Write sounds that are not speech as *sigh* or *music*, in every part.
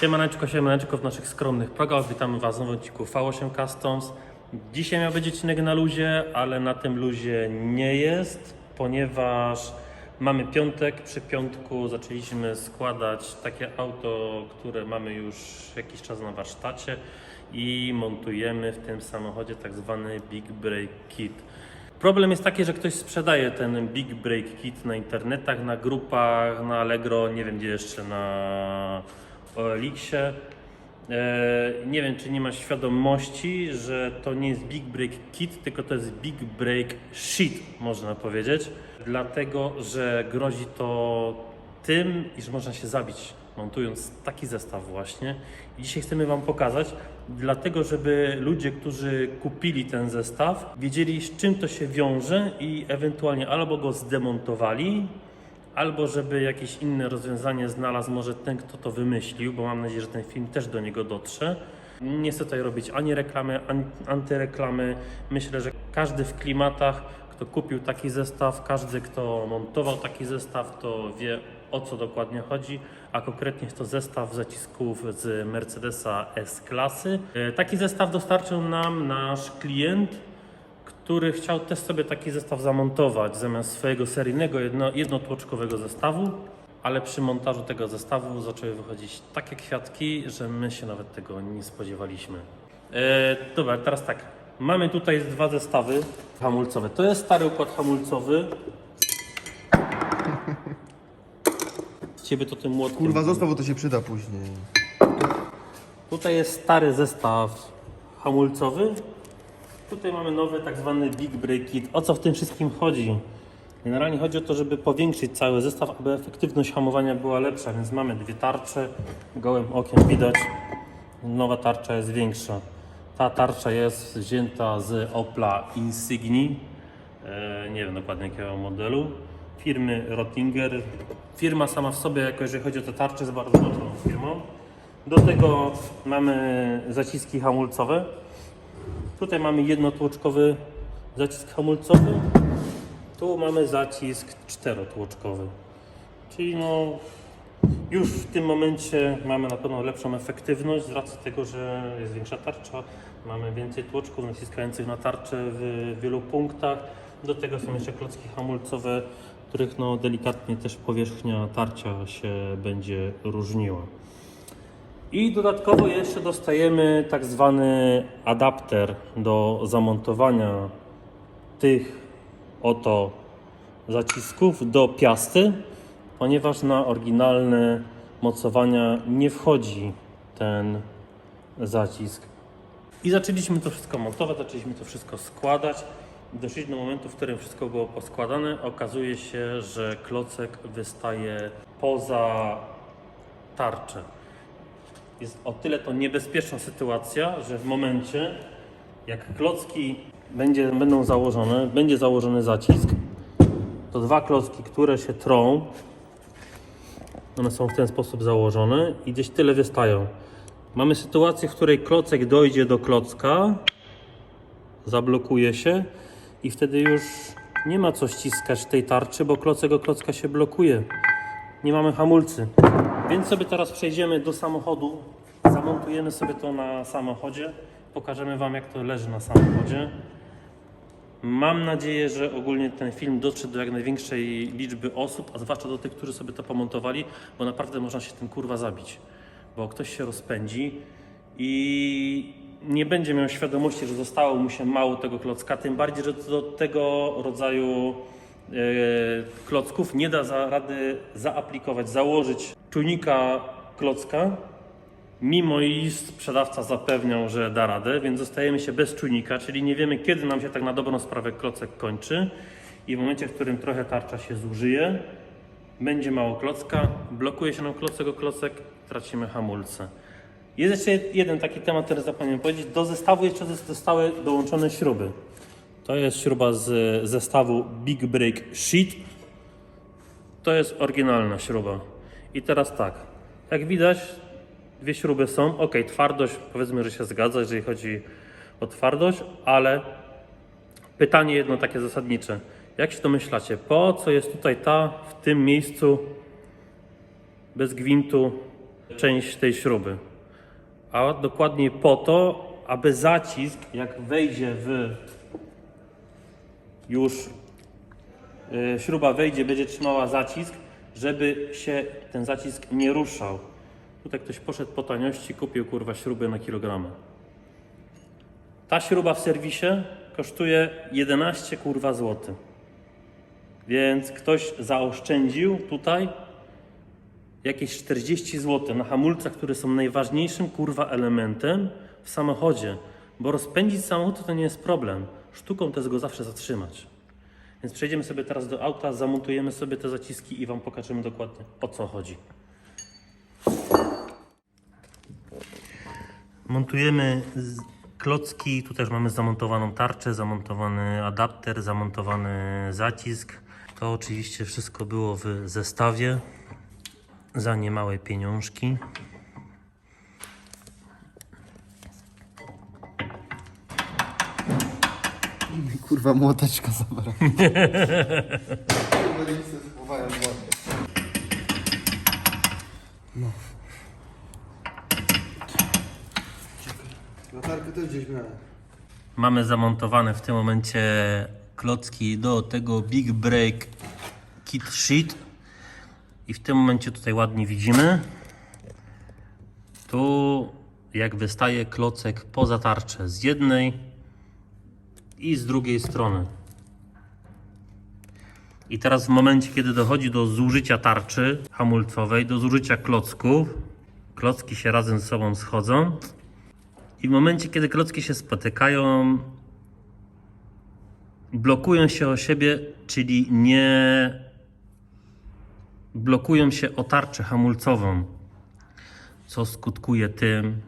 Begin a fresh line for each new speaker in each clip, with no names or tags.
Siemaneczko, siemaneczko w naszych skromnych progach. Witamy Was w odcinku V8 Customs. Dzisiaj miał być odcinek na luzie, ale na tym luzie nie jest, ponieważ mamy piątek. Przy piątku zaczęliśmy składać takie auto, które mamy już jakiś czas na warsztacie i montujemy w tym samochodzie tak zwany Big Break Kit. Problem jest taki, że ktoś sprzedaje ten Big Break Kit na internetach, na grupach, na Allegro, nie wiem gdzie jeszcze, na OLX-ie. E, nie wiem, czy nie ma świadomości, że to nie jest Big Break Kit, tylko to jest Big Break Sheet, można powiedzieć. Dlatego, że grozi to tym, iż można się zabić montując taki zestaw właśnie. I dzisiaj chcemy Wam pokazać, dlatego żeby ludzie, którzy kupili ten zestaw, wiedzieli z czym to się wiąże i ewentualnie albo go zdemontowali, albo żeby jakieś inne rozwiązanie znalazł może ten, kto to wymyślił, bo mam nadzieję, że ten film też do niego dotrze. Nie chcę tutaj robić ani reklamy, ani antyreklamy. Myślę, że każdy w klimatach, kto kupił taki zestaw, każdy, kto montował taki zestaw, to wie o co dokładnie chodzi, a konkretnie jest to zestaw zacisków z Mercedesa S-klasy. E, Taki zestaw dostarczył nam nasz klient, który chciał też sobie taki zestaw zamontować zamiast swojego seryjnego jedno, jednotłoczkowego zestawu, ale przy montażu tego zestawu zaczęły wychodzić takie kwiatki, że my się nawet tego nie spodziewaliśmy. E, dobra, teraz tak. Mamy tutaj dwa zestawy hamulcowe. To jest stary układ hamulcowy. *laughs* Ciebie to tym młotkiem.
Kurwa, zostaw, bo to się przyda później.
Tutaj jest stary zestaw hamulcowy. Tutaj mamy nowy tak zwany Big Break Kit. O co w tym wszystkim chodzi? Generalnie chodzi o to, żeby powiększyć cały zestaw, aby efektywność hamowania była lepsza, więc mamy dwie tarcze. Gołym okiem widać, nowa tarcza jest większa. Ta tarcza jest wzięta z Opla Insigni. E, nie wiem dokładnie jakiego modelu. Firmy Rottinger. Firma sama w sobie, jako jeżeli chodzi o te tarcze, jest bardzo dobrą firmą. Do tego mamy zaciski hamulcowe. Tutaj mamy jednotłoczkowy zacisk hamulcowy. Tu mamy zacisk czterotłoczkowy. Czyli no już w tym momencie mamy na pewno lepszą efektywność z racji tego, że jest większa tarcza, mamy więcej tłoczków naciskających na tarczę w wielu punktach. Do tego są jeszcze klocki hamulcowe, których no delikatnie też powierzchnia tarcia się będzie różniła. I dodatkowo jeszcze dostajemy tak zwany adapter do zamontowania tych oto zacisków do piasty, ponieważ na oryginalne mocowania nie wchodzi ten zacisk. I zaczęliśmy to wszystko montować, zaczęliśmy to wszystko składać. Doszliśmy do momentu, w którym wszystko było poskładane. Okazuje się, że klocek wystaje poza tarczę jest o tyle to niebezpieczna sytuacja, że w momencie, jak klocki będzie, będą założone, będzie założony zacisk, to dwa klocki, które się trą, one są w ten sposób założone i gdzieś tyle wystają. Mamy sytuację, w której klocek dojdzie do klocka, zablokuje się i wtedy już nie ma co ściskać tej tarczy, bo klocek o klocka się blokuje. Nie mamy hamulcy. Więc sobie teraz przejdziemy do samochodu, zamontujemy sobie to na samochodzie, pokażemy Wam jak to leży na samochodzie. Mam nadzieję, że ogólnie ten film dotrze do jak największej liczby osób, a zwłaszcza do tych, którzy sobie to pomontowali, bo naprawdę można się tym kurwa zabić. Bo ktoś się rozpędzi i nie będzie miał świadomości, że zostało mu się mało tego klocka, tym bardziej, że do tego rodzaju klocków nie da za rady zaaplikować, założyć czujnika klocka, mimo iż sprzedawca zapewniał, że da radę, więc zostajemy się bez czujnika, czyli nie wiemy kiedy nam się tak na dobrą sprawę klocek kończy i w momencie, w którym trochę tarcza się zużyje, będzie mało klocka, blokuje się nam klocek o klocek, tracimy hamulce. Jest jeszcze jeden taki temat, który zapomniałem powiedzieć. Do zestawu jeszcze zostały dołączone śruby. To jest śruba z zestawu Big Break Sheet. To jest oryginalna śruba. I teraz tak, jak widać, dwie śruby są. Ok, twardość powiedzmy, że się zgadza, jeżeli chodzi o twardość, ale pytanie jedno takie zasadnicze. Jak się domyślacie, po co jest tutaj ta w tym miejscu bez gwintu część tej śruby. A dokładniej po to, aby zacisk, jak wejdzie w już y, śruba wejdzie, będzie trzymała zacisk, żeby się ten zacisk nie ruszał. Tutaj ktoś poszedł po taniości, kupił kurwa śrubę na kilogramy. Ta śruba w serwisie kosztuje 11 kurwa złoty. Więc ktoś zaoszczędził tutaj jakieś 40 zł na hamulcach, które są najważniejszym kurwa elementem w samochodzie. Bo rozpędzić samochód to nie jest problem. Sztuką to jest go zawsze zatrzymać. Więc przejdziemy sobie teraz do auta, zamontujemy sobie te zaciski i Wam pokażemy dokładnie o co chodzi. Montujemy klocki, tu też mamy zamontowaną tarczę, zamontowany adapter, zamontowany zacisk. To oczywiście wszystko było w zestawie za niemałe pieniążki.
Kurwa, młoteczka zabrała. No. Latarkę też gdzieś miałem.
Mamy zamontowane w tym momencie klocki do tego Big Break Kit Sheet. I w tym momencie tutaj ładnie widzimy. Tu jak wystaje klocek poza tarczę z jednej i z drugiej strony. I teraz w momencie, kiedy dochodzi do zużycia tarczy hamulcowej, do zużycia klocków, klocki się razem ze sobą schodzą i w momencie, kiedy klocki się spotykają, blokują się o siebie, czyli nie blokują się o tarczę hamulcową, co skutkuje tym,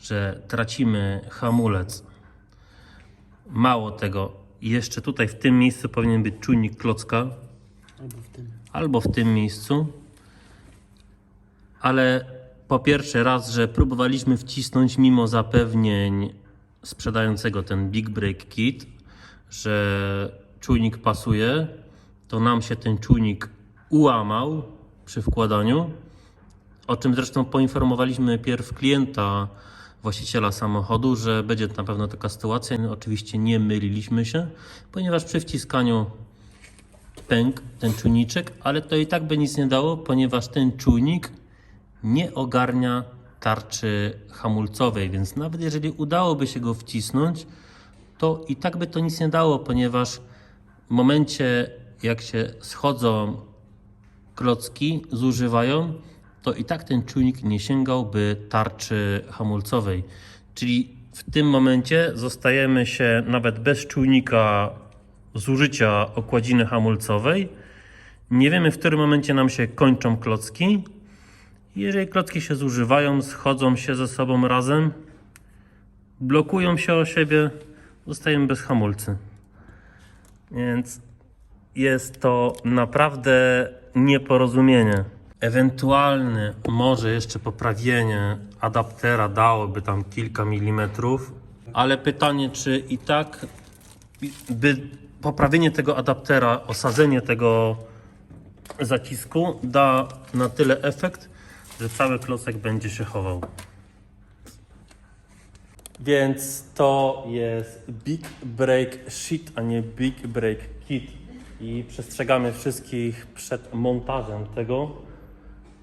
że tracimy hamulec. Mało tego, jeszcze tutaj w tym miejscu powinien być czujnik klocka,
Albo w tym.
albo w tym miejscu. Ale po pierwsze raz, że próbowaliśmy wcisnąć mimo zapewnień sprzedającego ten Big Break Kit, że czujnik pasuje, to nam się ten czujnik ułamał przy wkładaniu, o czym zresztą poinformowaliśmy pierw klienta, właściciela samochodu, że będzie na pewno taka sytuacja. Oczywiście nie myliliśmy się, ponieważ przy wciskaniu pękł ten czujniczek, ale to i tak by nic nie dało, ponieważ ten czujnik nie ogarnia tarczy hamulcowej, więc nawet jeżeli udałoby się go wcisnąć, to i tak by to nic nie dało, ponieważ w momencie jak się schodzą klocki, zużywają, to i tak ten czujnik nie sięgałby tarczy hamulcowej. Czyli w tym momencie zostajemy się nawet bez czujnika zużycia okładziny hamulcowej. Nie wiemy, w którym momencie nam się kończą klocki. Jeżeli klocki się zużywają, schodzą się ze sobą razem, blokują się o siebie, zostajemy bez hamulcy. Więc jest to naprawdę nieporozumienie. Ewentualne może jeszcze poprawienie adaptera dałoby tam kilka milimetrów, ale pytanie, czy i tak by poprawienie tego adaptera, osadzenie tego zacisku da na tyle efekt, że cały klocek będzie się chował. Więc to jest Big Break Sheet, a nie Big Break Kit. I przestrzegamy wszystkich przed montażem tego,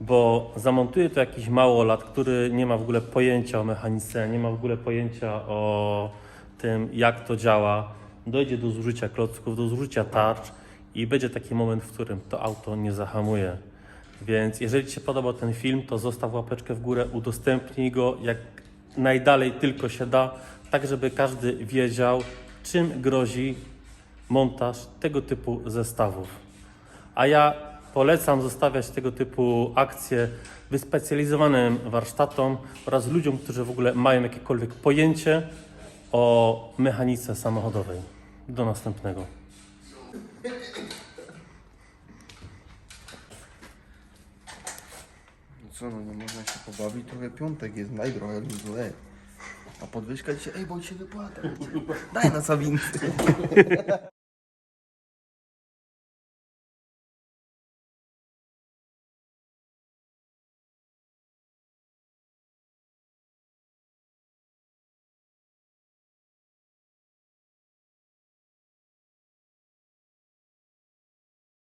bo zamontuje to jakiś małolat, który nie ma w ogóle pojęcia o mechanice, nie ma w ogóle pojęcia o tym, jak to działa. Dojdzie do zużycia klocków, do zużycia tarcz i będzie taki moment, w którym to auto nie zahamuje. Więc jeżeli Ci się podobał ten film, to zostaw łapeczkę w górę, udostępnij go jak najdalej tylko się da, tak żeby każdy wiedział, czym grozi montaż tego typu zestawów. A ja polecam zostawiać tego typu akcje wyspecjalizowanym warsztatom oraz ludziom, którzy w ogóle mają jakiekolwiek pojęcie o mechanice samochodowej. Do następnego.
Co no, no można się pobawić, trochę piątek jest, daj trochę luzu, ej. A podwyżka dzisiaj, ej, bo się wypłata. Daj na Sabincy.